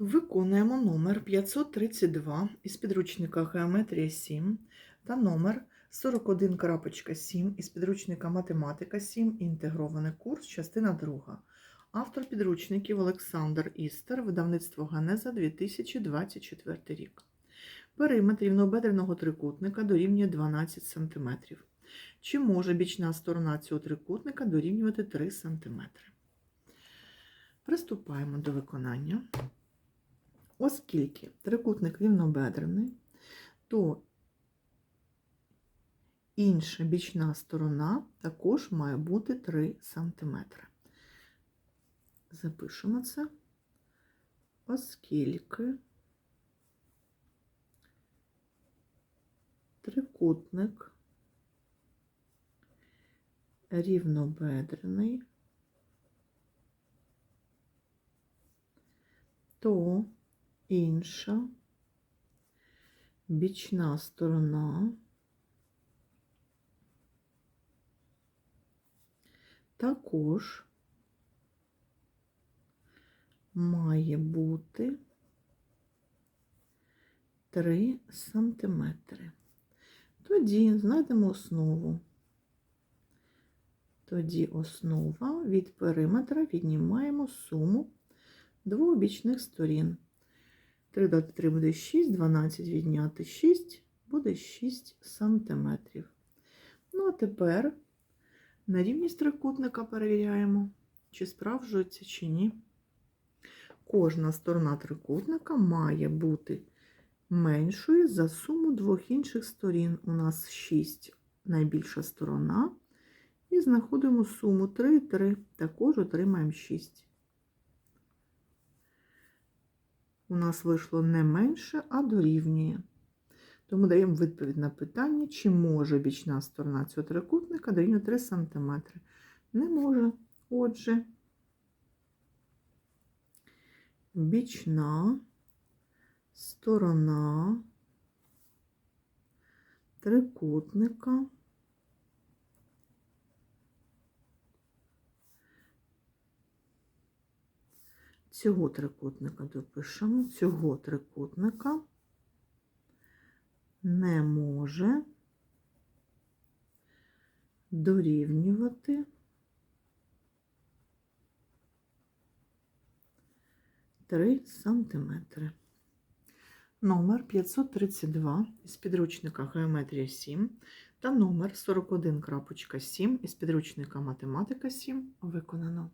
Виконуємо номер 532 із підручника Геометрія 7 та номер 41.7 із підручника Математика 7. Інтегрований курс, частина 2. Автор підручників Олександр Істер, видавництво Ганеза 2024 рік. Периметр рівнобедреного трикутника дорівнює 12 см. Чи може бічна сторона цього трикутника дорівнювати 3 см? Приступаємо до виконання. Оскільки трикутник рівнобедрений, то інша бічна сторона також має бути 3 см. Запишемо це, оскільки трикутник рівнобедрений, то інша бічна сторона також має бути 3 сантиметри. Тоді знайдемо основу. Тоді основа від периметра віднімаємо суму двох бічних сторін. 3 додати 3 буде 6, 12 відняти 6 буде 6 сантиметрів. Ну, а тепер на рівність трикутника перевіряємо, чи справжується, чи ні. Кожна сторона трикутника має бути меншою за суму двох інших сторін. У нас 6 найбільша сторона. І знаходимо суму 3 3. Також отримаємо 6. У нас вийшло не менше, а дорівнює. Тому даємо відповідь на питання, чи може бічна сторона цього трикутника дорівнює 3 см. Не може. Отже, бічна сторона трикутника цього трикутника допишемо, цього трикутника не може дорівнювати три сантиметри. Номер 532 із підручника Геометрія 7 та номер 41.7 із підручника Математика 7 виконано.